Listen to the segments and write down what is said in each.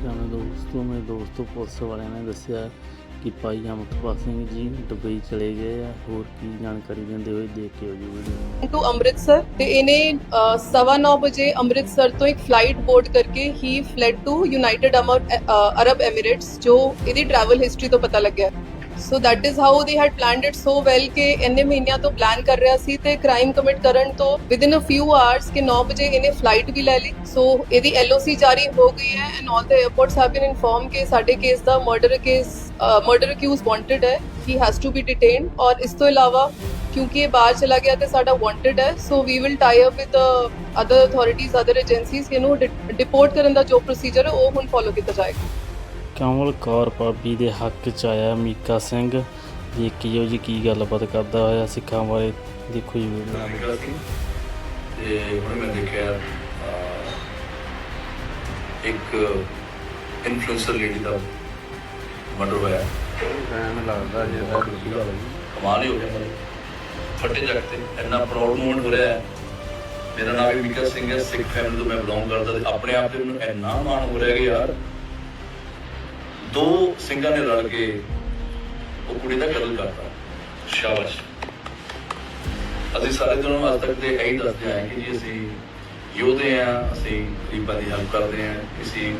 ਅਕਾਲ ਦੋਸਤੋ ਮੇਰੇ ਦੋਸਤੋ ਪੁਲਿਸ ਵਾਲਿਆਂ ਨੇ ਦੱਸਿਆ ਕਿ ਭਾਈ ਅਮਰਪਾਲ ਸਿੰਘ ਜੀ ਦੁਬਈ ਚਲੇ ਗਏ ਆ। ਹੋਰ ਕੀ ਜਾਣਕਾਰੀ ਦਿੰਦੇ ਹੋਏ ਦੇਖ ਕੇ ਹੋ ਜੀ ਵੀਡੀਓ ਟੂ ਅੰਮ੍ਰਿਤਸਰ ਤੇ ਇਹਨੇ ਅ, ਸਵਾ ਨੌ ਵਜੇ ਅੰਮ੍ਰਿਤਸਰ ਤੋਂ ਇੱਕ ਫਲਾਈਟ ਬੋਰਡ ਕਰਕੇ ਹੀ fled to United Arab Emirates ਜੋ ਇਹਦੀ ਟਰੈਵਲ ਹਿਸਟਰੀ ਤੋਂ ਪਤਾ ਲੱਗਿਆ। So that is how they had planned it so well ਕਿ ਇੰਨੇ ਮਹੀਨਿਆਂ ਤੋਂ ਪਲਾਨ ਕਰ ਰਿਹਾ ਸੀ ਤੇ ਕ੍ਰਾਈਮ ਕਮਿਟ ਕਰਨ ਤੋਂ ਵਿਦਿਨ ਅ ਫਿਊ ਆਵਰਸ ਕਿ 9 ਵਜੇ ਇਹਨੇ ਫਲਾਈਟ ਵੀ ਲੈ ਲਈ। ਸੋ ਇਹਦੀ ਐਲਓਸੀ ਜਾਰੀ ਹੋ ਗਈ ਹੈ and all the airports have been inform ਕਿ ਸਾਡੇ ਕੇਸ ਦਾ murder case murder accused wanted ਹੈ। He has to be detained ਔਰ ਇਸ ਤੋਂ ਇਲਾਵਾ ਕਿਉਂਕਿ ਇਹ ਬਾਹਰ ਚਲਾ ਗਿਆ ਤੇ ਸਾਡਾ ਵਾਂਟਡ ਹੈ so we will tie up with other authorities other agencies ਇਹਨੂੰ ਡਿਪੋਰਟ ਕਰਨ ਦਾ ਜੋ ਪ੍ਰੋਸੀਜਰ ਹੈ, ਉਹ ਹੁਣ ਫੋਲੋ ਕੀਤਾ ਜਾਏਗਾ। ਕਮਲ ਕੌਰ ਭਾਬੀ ਦੇ ਹੱਕ ਚ ਆਇਆ ਮੀਕਾ ਸਿੰਘ। ਦੇਖਿਓ ਜੀ ਕੀ ਗੱਲਬਾਤ ਕਰਦਾ ਹੋਇਆ ਸਿੱਖਾਂ ਬਾਰੇ ਦੇਖੋ ਜੀ ਵੀਡੀਓ ਨਾਮ ਨਿਕਲਿਆ ਸੀ ਤੇ ਹੁਣ ਮੈਂ ਦੇਖਿਆ ਇੱਕ ਇਨਫਲੂਐਂਸਰ ਲੇਡੀ ਦਾ ਮਰਡਰ ਹੋਇਆ। ਐਨ ਲੱਗਦਾ ਜਿਵੇਂ ਦੂਜੀ ਗੱਲ ਹੈ ਕਮਾਲ ਹੀ ਹੋ ਗਿਆ ਮਰੇ ਫੱਟੇ ਜੱਗ ਤੇ ਇੰਨਾ ਪ੍ਰਾਊਡ ਮੂਮੈਂਟ ਹੋ ਰਿਹਾ ਹੈ। ਮੇਰਾ ਨਾਮ ਵੀ ਵਿਕਾਸ ਸਿੰਘ ਹੈ ਸਿੱਖ ਫੈਮਿਲੀ ਤੋਂ ਮੈਂ ਬਿਲੋਂਗ ਕਰਦਾ ਤੇ ਆਪਣੇ ਆਪ ਤੇ ਮੈਨੂੰ ਇੰਨਾ ਮਾਣ ਹੋ ਰਿਹਾ ਕਿ ਯਾਰ ਦੋ ਸਿੰਘਾਂ ਨੇ ਰਲ ਕੇ ਉਹ ਕੁੜੀ ਦਾ ਕਤਲ ਕਰਤਾ, ਸ਼ਾਬਾਸ਼। ਅਸੀਂ ਸਾਰੇ ਤੁਹਾਨੂੰ ਅੱਜ ਤੱਕ ਦੇ ਇਹੀ ਦੱਸਦੇ ਆਏ ਕਿ ਜੀ ਅਸੀਂ ਯੋਧੇ ਆ ਅਸੀਂ ਗਰੀਬਾਂ ਦੀ ਹੈਲਪ ਕਰਦੇ ਆ ਕਿਸੇ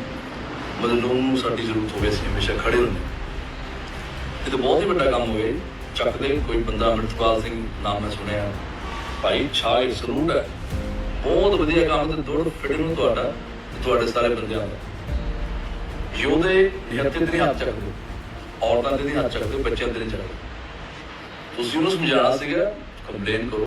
ਮਜ਼ਲੂਮ ਨੂੰ ਸਾਡੀ ਜ਼ਰੂਰਤ ਹੋਵੇ, ਅਸੀਂ ਹਮੇਸ਼ਾ ਖੜੇ ਹੁੰਦੇ ਇਹ ਤਾਂ ਬਹੁਤ ਹੀ ਵੱਡਾ ਕੰਮ ਹੋਵੇ ਚੱਕਦੇ ਕੋਈ ਬੰਦਾ ਅਮਰਿਤਪਾਲ ਸਿੰਘ ਨਾਮ ਮੈਂ ਸੁਣਿਆ। ਭਾਈ ਛਾਏ ਸਲੂਟ ਹੈ। ਬਹੁਤ ਵਧੀਆ ਕੰਮ ਤੇ ਦੁੜ ਫਿੱਟ ਨੂੰ ਤੁਹਾਡਾ ਤੁਹਾਡੇ ਸਾਰੇ ਬੰਦਿਆਂ ਦਾ। ਯੋਧੇ ਨਿਹੱਥੇ ਤੇ ਨਹੀਂ ਹੱਥ ਚੱਕਦੇ ਔਰਤਾਂ ਦੇ ਨਹੀਂ ਹੱਥ ਚੱਕਦੇ ਬੱਚਿਆਂ ਦੇ ਨਹੀਂ ਚੱਕਦੇ ਤੁਸੀਂ ਉਹਨੂੰ ਸਮਝਾਉਣਾ ਸੀਗਾ ਕੰਪਲੇਨ ਕਰੋ।